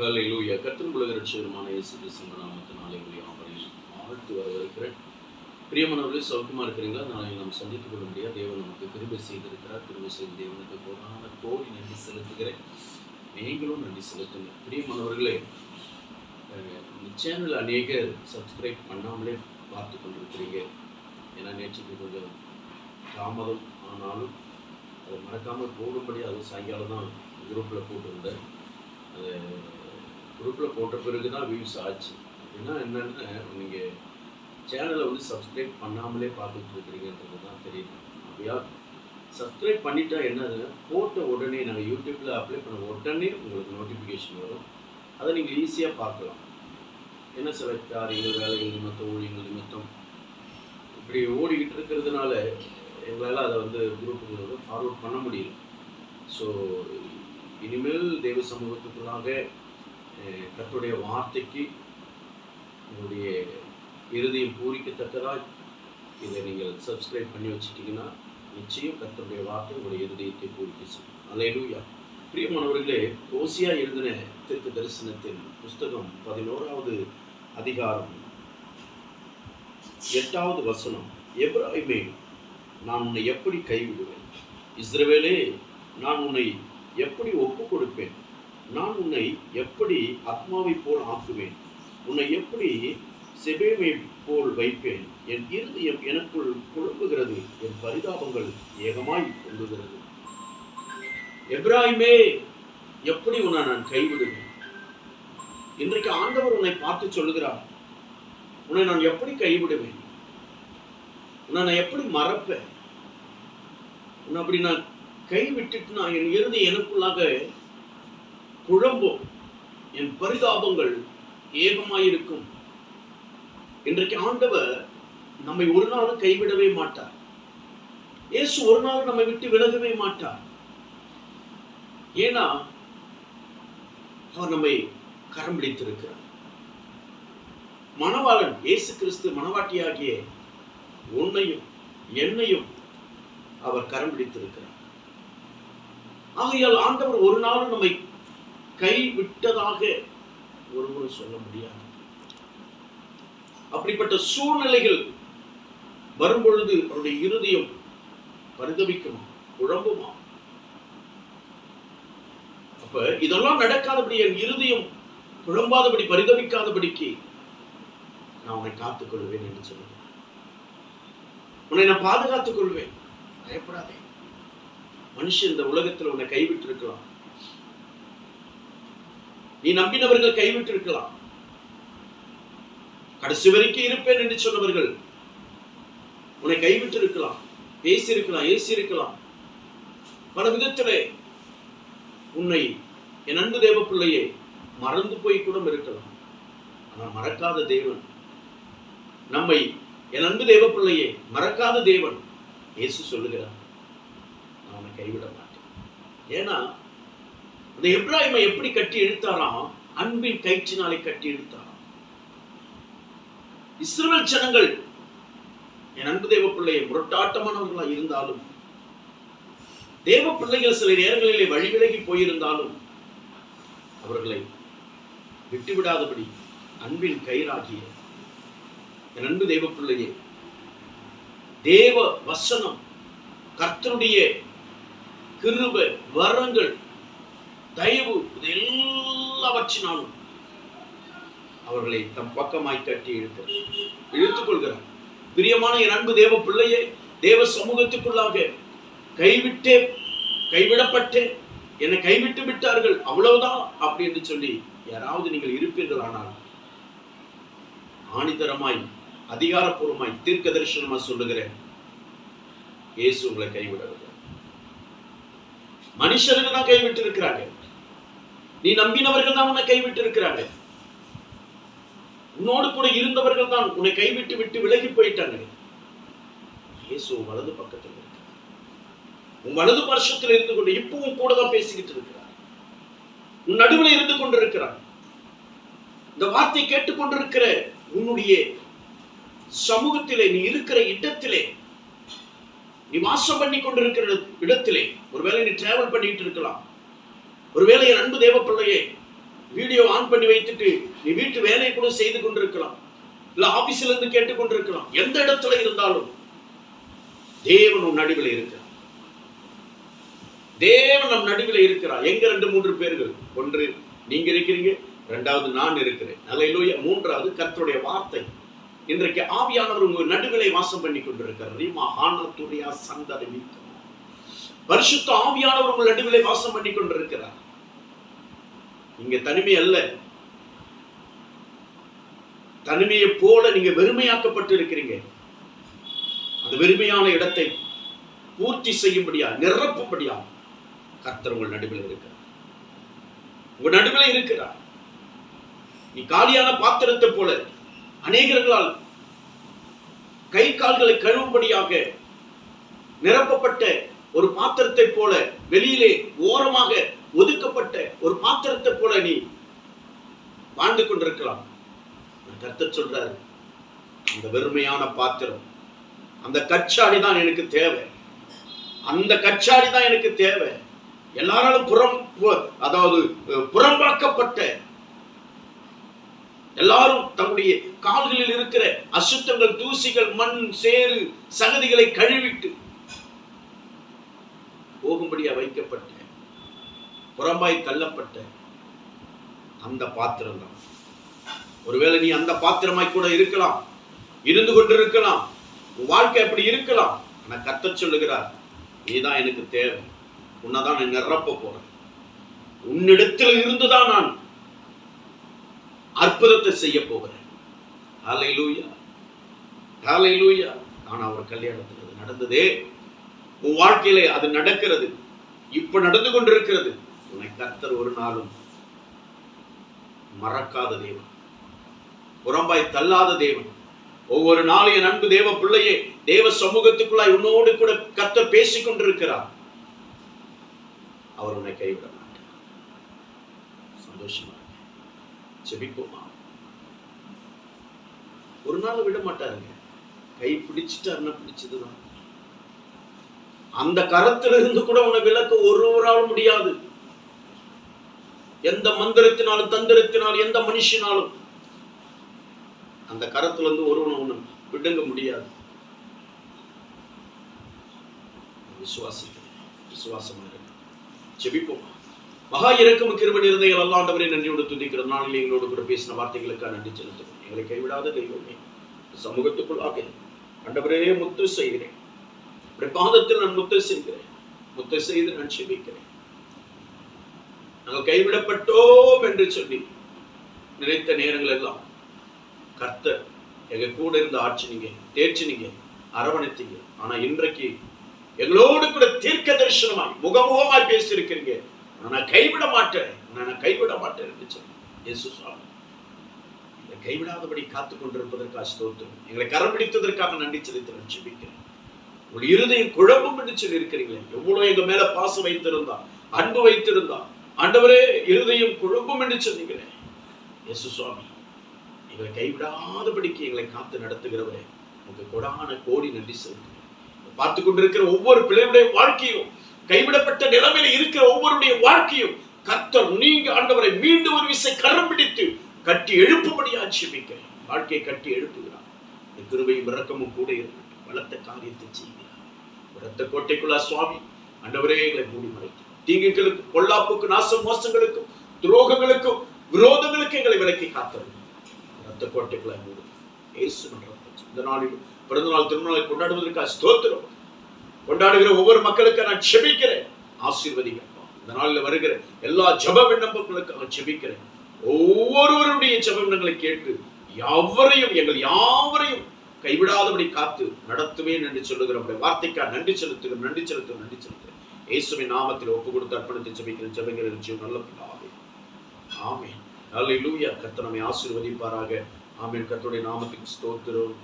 ஹalleluya கர்த்தர் உலக ரட்சகருமான இயேசு கிறிஸ்துவின் நாமத்தினாலே உங்களை யாவரையும் வாழ்த்து வரவேற்கிறேன் பிரியமானவர்களே சௌக்கியமாக இருக்கிறீங்களா? நாளை நாம் சந்தித்துக் கொள்ள முடியாது தேவன் நமக்கு கிருபை செய்திருக்கிறார். கிருபை செய்த தேவனுக்கு கோடான கோடி நன்றி செலுத்துகிறேன். நீங்களும் நன்றி செலுத்துங்க பிரியமானவர்களே இந்த சேனல் அநேகர் சப்ஸ்கிரைப் பண்ணாமலே பார்த்து கொண்டிருக்கிறீங்க. ஏன்னா நேற்றுக்கு கொஞ்சம் தாமதம். ஆனாலும் அதை மறக்காமல் போடும்படி அது சாயங்காலம் தான் குரூப்பில் போட்டிருந்தேன். அது குரூப்பில் போட்ட பிறகு தான் வியூஸ் ஆச்சு. அப்படின்னா என்னென்னு நீங்கள் சேனலை வந்து சப்ஸ்கிரைப் பண்ணாமலே பார்த்துட்டு இருக்கிறீங்கன்றது தான் தெரியுது. அப்படியா? சப்ஸ்கிரைப் பண்ணிட்டா என்னது? போட்ட உடனே நாங்கள் யூடியூப்பில் அப்ளை பண்ண உடனே உங்களுக்கு நோட்டிஃபிகேஷன் வரும். அதை நீங்கள் ஈஸியாக பார்க்கலாம். என்ன சில காரியங்கள் வேலைகள் நிமித்தம் ஊழியங்கள் நிமித்தம்? இப்படி ஓடிக்கிட்டு இருக்கிறதுனால எங்களால் அதை வந்து குரூப்புங்களை வந்து ஃபார்வர்ட் பண்ண முடியல. ஸோ இனிமேல் தெய்வ சமூகத்துக்குள்ளாக கத்துடைய வார்த்தைக்கு உங்களுடைய இறுதியும் பூரிக்கத்தக்கதாக இதை நீங்கள் சப்ஸ்கிரைப் பண்ணி வச்சிட்டிங்கன்னா நிச்சயம் கர்த்தருடைய வார்த்தை உங்களுடைய இருதயத்தை பூரிக்க செய்யும். அலையலூயா பிரியமானவர்களே ஓசியா எழுதின திருத்த தரிசனத்தின் புஸ்தகம் பதினோராவது அதிகாரம் எட்டாவது வசனம். எப்ராஹிமே நான் உன்னை எப்படி கைவிடுவேன்? இஸ்ரவேலே நான் உன்னை எப்படி ஒப்பு கொடுப்பேன் நான் உன்னை எப்படி ஆத்மாவை போல் ஆக்குவேன்? உன்னை எப்படி செபேமை போல் வைப்பேன்? என் இருதயம் எனக்குள் குழம்புகிறது என் பரிதாபங்கள் ஏகமாய் பொங்குகிறது. எப்ராஹிமே எப்படி உன்னை நான் கைவிடுவேன்? இன்றைக்கு ஆண்டவர் உன்னை பார்த்து சொல்லுகிறார் உன்னை நான் எப்படி கைவிடுவேன்? உன்னை நான் எப்படி மறப்பேன்? உன்னை அப்படி நான் கைவிட்டுட்டு நான் என் இறுதி எனக்குள்ளாக குழம்பும் என் பரிதாபங்கள் ஏகமாயிருக்கும். இன்றைக்கு ஆண்டவர் நம்மை ஒரு நாளும் கைவிடவே மாட்டார். இயேசு ஒரு நாள் நம்மை விட்டு விலகவே மாட்டார். ஏன்னா அவர் நம்மை கரம் பிடித்திருக்கிறார். மணவாளன் இயேசு கிறிஸ்து மணவாட்டியாகிய உன்னையும் என்னையும் அவர் கரம் பிடித்திருக்கிறார். ஆகையால் ஆண்டவர் ஒரு நாளும் நம்மை கைவிட்டதாக ஒருவரும் சொல்ல முடியாது. அப்படிப்பட்ட சூழ்நிலைகள் வரும்பொழுது அவருடைய இருதயம் பரிதவிக்குமா குழம்புமா? அப்ப இதெல்லாம் நடக்காதபடி என் இருதயம் குழம்பாதபடி பரிதவிக்காதபடிக்கு நான் உன்னை காத்துக் கொள்வேன் என்று சொல்லுவேன். உன்னை நான் பாதுகாத்துக் கொள்வேன். பயப்படாதே. மனுஷன் இந்த உலகத்தில் உன்னை கைவிட்டு இருக்கலாம் நீ நம்பினவர்கள் கைவிட்டு இருக்கலாம் கடைசி வரைக்கும் இருப்பேன் என்று சொன்னவர்கள் உன்னை கைவிட்டு இருக்கலாம் பேசியிருக்கலாம் இருக்கலாம் ஏசி இருக்கலாம் பல விதத்திலே உன்னை என் அன்பு தேவ பிள்ளையே மறந்து போய் கூட இருக்கலாம். ஆனால் மறக்காத தேவன். நம்மை என் அன்பு தேவ பிள்ளையே மறக்காத தேவன். இயேசு சொல்லுகிறார் நான் உன்னை கைவிட மாட்டேன். ஏன்னா அந்த எப்ராஹிமை எப்படி கட்டி இழுத்தாராம்? அன்பின் கயிற்றினாலே கட்டி இழுத்தாராம். இஸ்ரவேல் ஜனங்கள் என் அன்பு தேவ பிள்ளையை முரட்டாட்டமானவர்களா இருந்தாலும் தேவ பிள்ளைகள் சில நேரங்களிலே வழிவிலகி போயிருந்தாலும் அவர்களை விட்டுவிடாதபடி அன்பின் கயிறாகிய என் அன்பு தேவ பிள்ளையே தேவ வசனம் கர்த்தருடைய கிருப வரங்கள் தயவு இது எல்லாவற்றினாலும் அவர்களை தம் பக்கமாய் கட்டி இழுத்து இழுத்துக் கொள்கிறார் பிரியமான என் அன்பு தேவ பிள்ளையே தேவ சமூகத்துக்குள்ளாக கைவிட்டே கைவிடப்பட்டே என்னை கைவிட்டு விட்டார்கள் அவ்வளவுதான் அப்படி என்று சொல்லி யாராவது நீங்கள் இருப்பீர்கள் ஆனால் ஆணிதரமாய் அதிகாரப்பூர்வமாய் தீர்க்க தரிசனமா சொல்லுகிறேன். இயேசு உங்களை கைவிடவில்லை. மனுஷர்கள் தான் கைவிட்டு இருக்கிறார்கள் நீ நம்பினவர்கள் தான் உன்னை கைவிட்டு இருக்கிறாங்க உன்னோடு கூட இருந்தவர்கள் தான் உன்னை கைவிட்டு விட்டு விலகி போயிட்டாங்க. இயேசு வலது பக்கத்தில் இருக்கிறார். உன் வலது வருஷத்தில் இருந்து கொண்டு இப்பவும் கூட தான் பேசிக்கிட்டு இருக்கிறார். உன் நடுவில் இருந்து கொண்டிருக்கிறார். இந்த வார்த்தை கேட்டுக்கொண்டிருக்கிற உன்னுடைய சமூகத்திலே நீ இருக்கிற இடத்திலே நீ வாசம் பண்ணி கொண்டிருக்கிற இடத்திலே ஒருவேளை நீ டிராவல் பண்ணிட்டு இருக்கலாம். ஒருவேளை என் அன்பு தேவ பிள்ளையே வீடியோ ஆன் பண்ணி வைத்துட்டு நீ வீட்டு வேலையை கூட செய்து கொண்டிருக்கலாம். இல்ல ஆபீஸ்ல இருந்து கேட்டுக்கொண்டிருக்கலாம் எந்த இடத்துல இருந்தாலும் தேவன் உன் நடுவில் இருக்கிறார். தேவன் நம் நடுவில் இருக்கிறார். எங்க ரெண்டு மூன்று பேர்கள்? ஒன்று நீங்க இருக்கிறீங்க. ரெண்டாவது நான் இருக்கிறேன். அலையிலூயா மூன்றாவது கர்த்தருடைய வார்த்தை. இன்றைக்கு ஆவியானவர் உங்கள் நடுவிலை வாசம் பண்ணி கொண்டிருக்கிறார். ரீமா ஹானத்துரியா சந்தரி பரிசுத்த ஆவியானவர் உங்கள் நடுவிலை வாசம் பண்ணி கொண்டிருக்கிறார். இங்க தனிமை அல்ல. தனிமையை போல நீங்க வெறுமையாக்கப்பட்டு இருக்கிறீங்க அந்த வெறுமையான இடத்தை பூர்த்தி செய்யும்படியா நிரப்பும்படியா கர்த்தர் உங்கள் நடுவில் இருக்கிறார். உங்க நடுவில் இருக்கிறார். நீ காலியான பாத்திரத்தை போல அநேகர்களால் கை கால்களை கழுவும்படியாக நிரப்பப்பட்ட ஒரு பாத்திரத்தை போல வெளியிலே ஓரமாக ஒதுக்கப்பட்ட ஒரு பாத்திரத்தை போல நீ வாழ்ந்து கொண்டிருக்கலாம். கர்த்தர் சொல்றாரு அந்த வெறுமையான பாத்திரம் அந்த கச்சாடி தான் எனக்கு தேவை. அந்த கச்சாடி தான் எனக்கு தேவை. எல்லாராலும் புறம் அதாவது புறம்பாக்கப்பட்ட எல்லாரும் தம்முடைய கால்களில் இருக்கிற அசுத்தங்கள் தூசிகள் மண் சேறு சகதிகளை கழுவிட்டு போகும்படியா வைக்கப்பட்ட புறம்பாய் தள்ளப்பட்ட அந்த பாத்திரம் தான் ஒருவேளை நீ அந்த பாத்திரமாய் கூட இருக்கலாம் இருந்து கொண்டிருக்கலாம் உன் வாழ்க்கை அப்படி இருக்கலாம். ஆனால் கத்த சொல்லுகிறார் நீதான் எனக்கு தேவை உன்னதான் நான் நிரப்ப போறேன். உன்னிடத்தில் இருந்துதான் நான் அற்புதத்தை செய்ய போகிறேன். ஹாலை லூய்யா காலை லூயா நான் அவர் கல்யாணத்தில் நடந்ததே உன் வாழ்க்கையிலே அது நடக்கிறது. இப்ப நடந்து கொண்டிருக்கிறது. உன்னை கர்த்தர் ஒரு நாளும் மறக்காத தேவன். புறம்பாய் தள்ளாத தேவன். ஒவ்வொரு நாளும் என் அன்பு தேவ பிள்ளையே தேவ சமூகத்துக்குள்ளாய் உன்னோடு கூட கர்த்தர் பேசிக் கொண்டிருக்கிறார். அவர் உன்னை கைவிட மாட்டார். சந்தோஷமா இருங்க. ஜெபிப்போமா? ஒரு நாள் விட மாட்டாருங்க. கை பிடிச்சிட்டாருன்னா பிடிச்சதுதான். அந்த கரத்துல இருந்து கூட உன்னை விளக்க ஒருவராலும் முடியாது. எந்த மந்திரத்தினாலும் தந்திரத்தினாலும் எந்த மனுஷனாலும். அந்த கரத்துல இருந்து ஒருவனை ஒண்ணு விடுங்க முடியாது. விசுவாசிக்கிறேன். விசுவாசமா ஜெபிப்போம். மகா இறக்கம் கிருப இருந்த எல்லாண்டவரை நன்றியோடு துதிக்கிற நாளில் எங்களோடு கூட பேசின வார்த்தைகளுக்காக நன்றி செலுத்துகிறேன் எங்களை கைவிடாத தெய்வமே சமூகத்துக்குள்ளாக. ஆண்டவரே முத்து செய்கிறேன். அப்படி பாதத்தில் நான் முத்த செய்கிறேன். முத்த செய்து நான் செபிக்கிறேன். நாங்கள் கைவிடப்பட்டோம் என்று சொல்லி நினைத்த நேரங்கள் எல்லாம் கர்த்தர் எங்க கூட இருந்து ஆட்சினீங்க தேர்ச்சினீங்க அரவணைத்தீங்க. ஆனா இன்றைக்கு எங்களோடு கூட தீர்க்க தரிசனமாய் முகமுகமாய் பேசியிருக்கிறீங்க. நான் கைவிட மாட்டேன். நான் கைவிட மாட்டேன் என்று சொல்லி கைவிடாதபடி காத்து கொண்டிருப்பதற்காக ஸ்தோத்திரம். எங்களை கரம் பிடித்ததற்காக நன்றி செலுத்த நான் உங்கள் இருதயம் குழம்பும் என்று சொல்லியிருக்கிறீங்களே. எவ்வளவு எங்க மேல பாசம் வைத்திருந்தா அன்பு வைத்திருந்தா ஆண்டவரே இருதயம் குழம்பும் என்று சொன்னீங்களே. எசு சுவாமி எங்களை கைவிடாதபடிக்கு எங்களை காத்து நடத்துகிறவரே உங்க கொடான கோடி நன்றி செலுத்துகிறேன். பார்த்து கொண்டிருக்கிற ஒவ்வொரு பிள்ளையுடைய வாழ்க்கையும் கைவிடப்பட்ட நிலைமையில இருக்கிற ஒவ்வொருடைய வாழ்க்கையும் கர்த்தர் நீங்க ஆண்டவரை மீண்டும் ஒரு விசை கரம் பிடித்து கட்டி எழுப்பும்படி ஆட்சேபிக்கிறேன். வாழ்க்கையை கட்டி எழுப்புகிறார். கிருபையும் இறக்கமும் கூட இருக்கு. பலத்த காரியத்தை செய்கிறார். இரத்த கோட்டைக்குள்ளா சுவாமி அண்டவரே எங்களை மூடி மறைத்து. தீங்குகளுக்கு பொல்லாப்புக்கு நாச மோசங்களுக்கும் துரோகங்களுக்கும் விரோதங்களுக்கு எங்களை விலக்கி காத்தவர்கள் ரத்த கோட்டைக்குள்ளா மூடு. இயேசு இந்த நாளில் பிறந்த நாள் திருநாளை கொண்டாடுவதற்காக ஸ்தோத்திரம். கொண்டாடுகிற ஒவ்வொரு மக்களுக்கு நான் செபிக்கிறேன். ஆசீர்வதிங்கப்பா இந்த நாளில் வருகிற எல்லா ஜப விண்ணப்பங்களுக்காக செபிக்கிறேன். ஒவ்வொருவருடைய ஜப விண்ணங்களை கேட்டு யாவரையும் எங்கள் யாவரையும் கைவிடாதபடி காத்து நடத்துவேன் என்று சொல்லுகிற உடைய வார்த்தைக்காக நன்றி செலுத்துகிறோம் நன்றி செலுத்துகிறோம் நன்றி செலுத்துகிறோம். இயேசுவின் நாமத்தில் ஒப்பு கொடுத்து அர்ப்பணித்து ஜெபிக்கிறேன். ஜெபங்கிற ஜீவன் நல்ல பிதாவே. ஆமென். அல்லேலூயா கர்த்தர் நம்மை ஆசீர்வதிப்பாராக. ஆமீன். கர்த்தருடைய நாமத்துக்கு ஸ்தோத்திரம்.